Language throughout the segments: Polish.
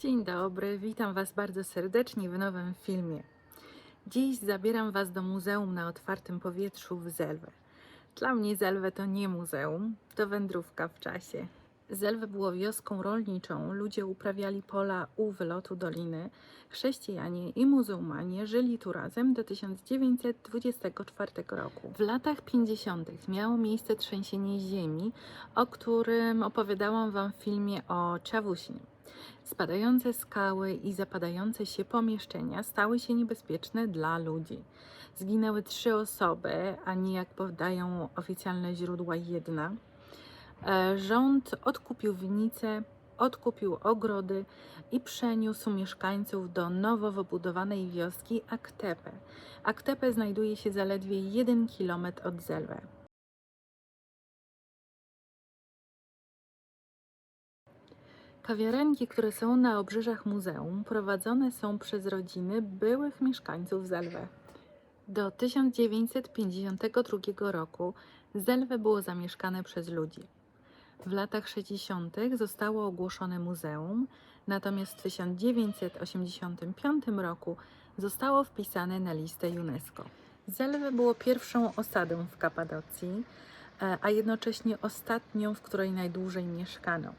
Dzień dobry, witam Was bardzo serdecznie w nowym filmie. Dziś zabieram Was do muzeum na otwartym powietrzu w Zelwę. Dla mnie Zelwę to nie muzeum, to wędrówka w czasie. Zelwę było wioską rolniczą, ludzie uprawiali pola u wylotu doliny. Chrześcijanie i muzułmanie żyli tu razem do 1924 roku. W latach 50. miało miejsce trzęsienie ziemi, o którym opowiadałam Wam w filmie o Czawusinie. Spadające skały i zapadające się pomieszczenia stały się niebezpieczne dla ludzi. Zginęły trzy osoby, a nie jak podają oficjalne źródła jedna. E, Rząd odkupił winnice, odkupił ogrody i przeniósł mieszkańców do nowo wybudowanej wioski Aktepe. Aktepe znajduje się zaledwie 1 km od Zelwe. Kawiarenki, które są na obrzeżach muzeum, prowadzone są przez rodziny byłych mieszkańców Zelwe. Do 1952 roku Zelwe było zamieszkane przez ludzi. W latach 60. zostało ogłoszone muzeum, natomiast w 1985 roku zostało wpisane na listę UNESCO. Zelwe było pierwszą osadą w Kapadocji, e, a jednocześnie ostatnią, w której najdłużej mieszkano.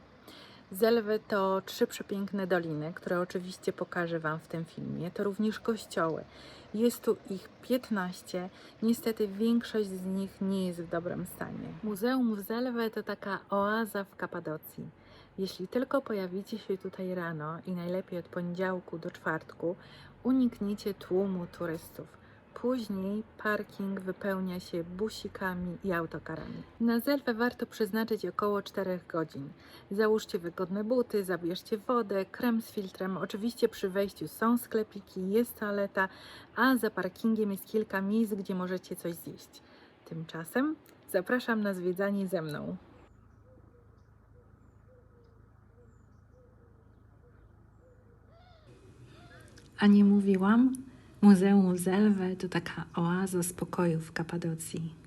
Zelwy to trzy przepiękne doliny, które oczywiście pokażę Wam w tym filmie. To również kościoły. Jest tu ich 15. Niestety większość z nich nie jest w dobrym stanie. Muzeum w Zelwę to taka oaza w Kapadocji. Jeśli tylko pojawicie się tutaj rano i najlepiej od poniedziałku do czwartku, unikniecie tłumu turystów. Później parking wypełnia się busikami i autokarami. Na Zelwę warto przeznaczyć około 4 godzin. Załóżcie wygodne buty, zabierzcie wodę, krem z filtrem. Oczywiście przy wejściu są sklepiki, jest toaleta, a za parkingiem jest kilka miejsc, gdzie możecie coś zjeść. Tymczasem zapraszam na zwiedzanie ze mną. A nie mówiłam? Muzeum Zelwe to taka oaza spokoju w Kapadocji.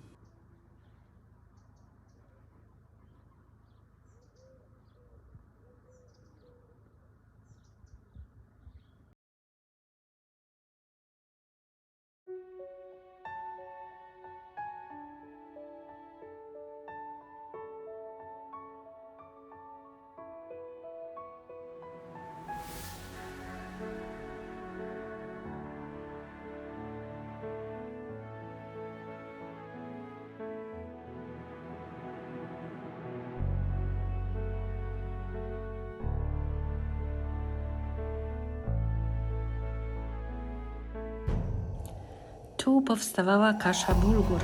Tu powstawała kasza bulgur.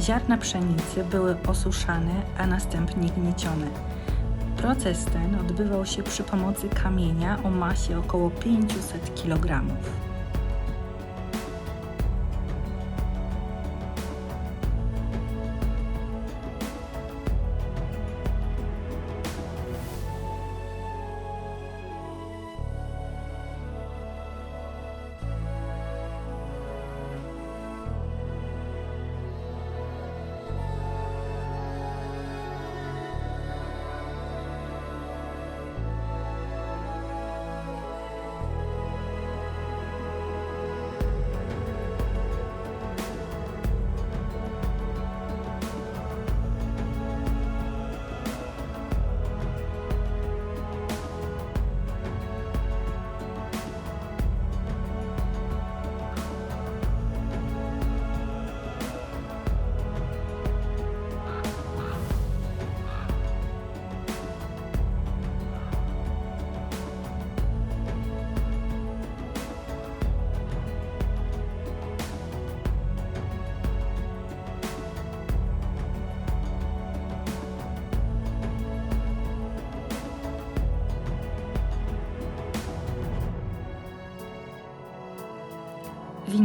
Ziarna pszenicy były osuszane, a następnie gniecione. Proces ten odbywał się przy pomocy kamienia o masie około 500 kg.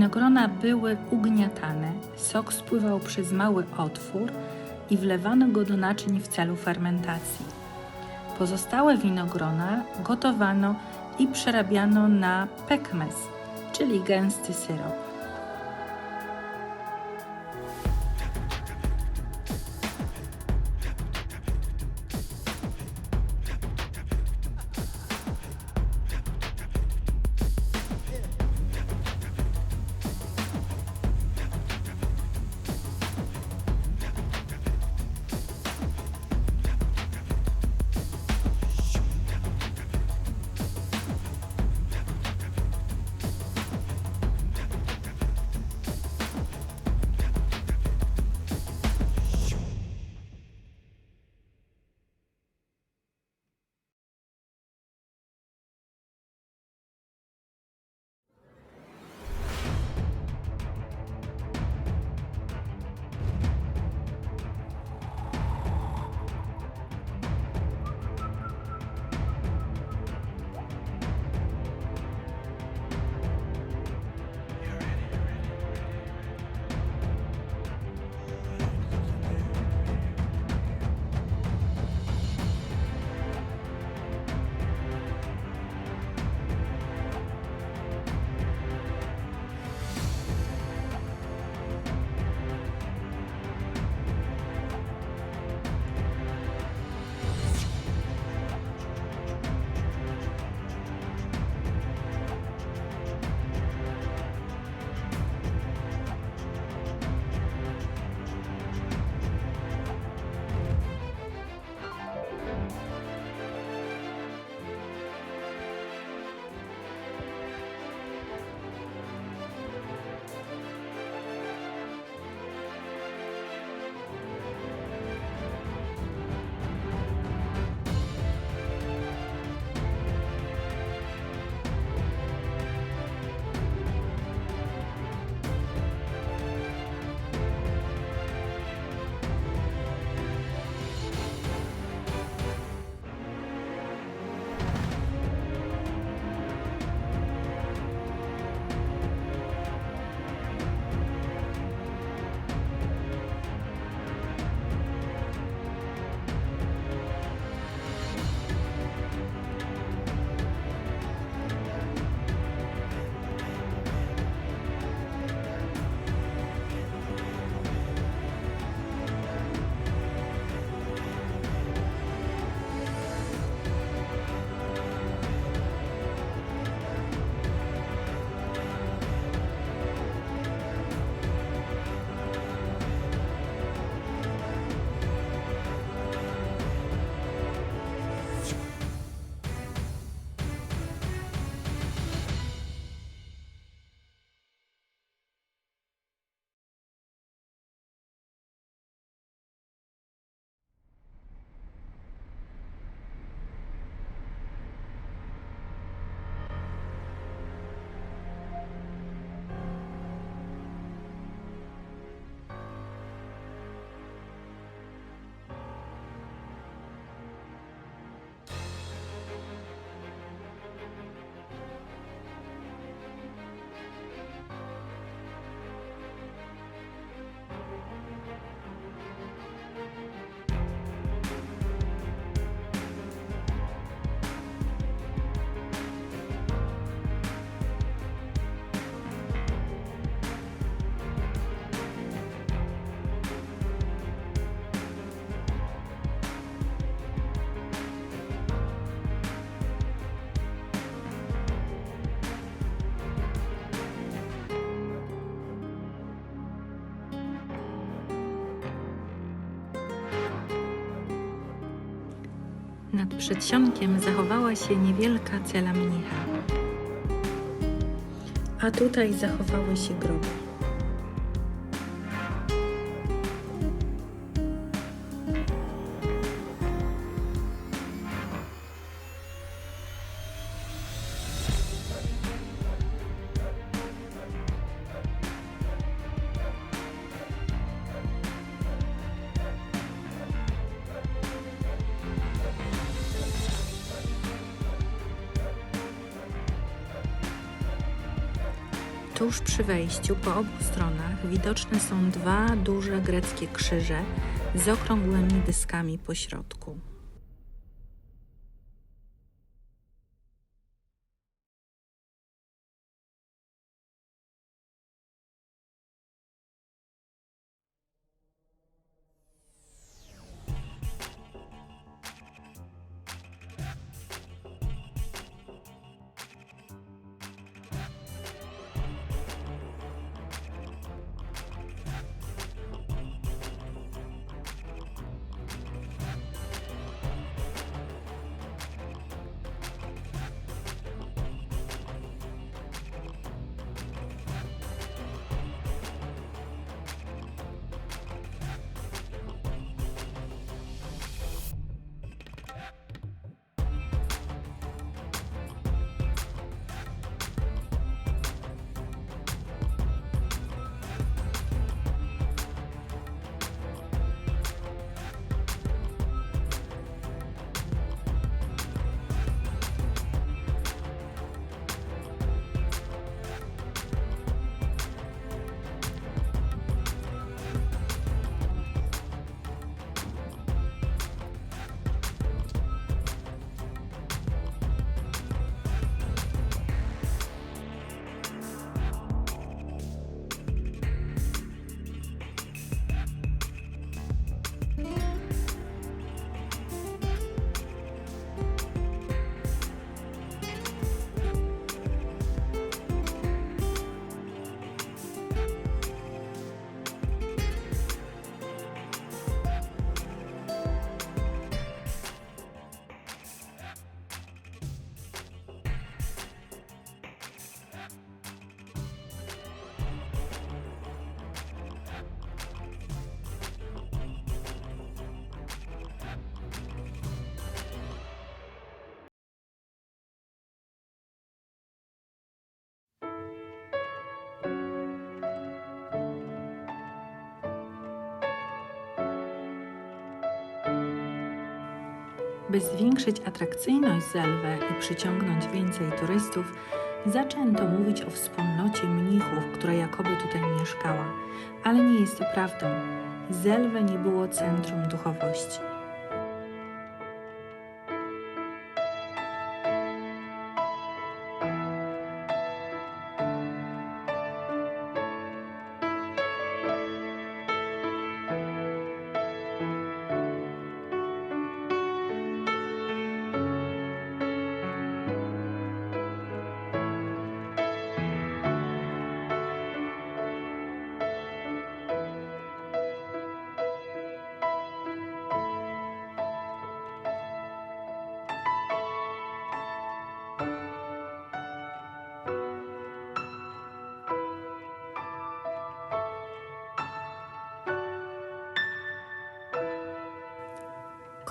Winogrona były ugniatane, sok spływał przez mały otwór i wlewano go do naczyń w celu fermentacji. Pozostałe winogrona gotowano i przerabiano na pekmez, czyli gęsty syrop. Nad przedsionkiem zachowała się niewielka cela mnicha. A tutaj zachowały się groby. Tuż przy wejściu po obu stronach widoczne są dwa duże greckie krzyże z okrągłymi dyskami po środku. By zwiększyć atrakcyjność Zelwę i przyciągnąć więcej turystów, zaczęto mówić o wspólnocie mnichów, która jakoby tutaj mieszkała. Ale nie jest to prawdą. Zelwę nie było centrum duchowości.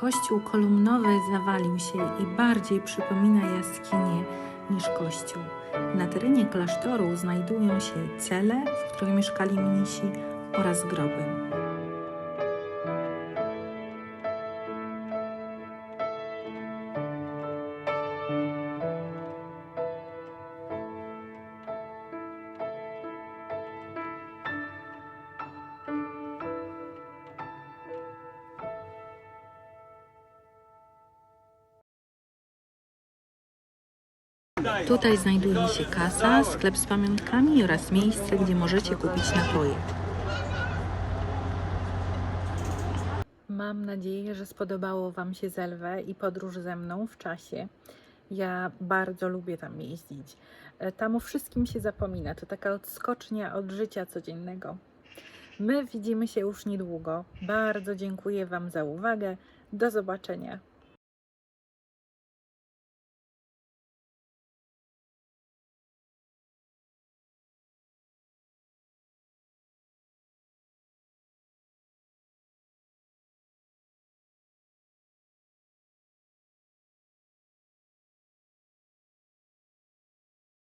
Kościół kolumnowy zawalił się i bardziej przypomina jaskinię niż kościół. Na terenie klasztoru znajdują się cele, w których mieszkali mnisi oraz groby. Tutaj znajduje się kasa, sklep z pamiątkami oraz miejsce, gdzie możecie kupić napoje. Mam nadzieję, że spodobało Wam się Zelwę i podróż ze mną w czasie. Ja bardzo lubię tam jeździć. E, Tam o wszystkim się zapomina. To taka odskocznia od życia codziennego. My widzimy się już niedługo. Bardzo dziękuję Wam za uwagę. Do zobaczenia.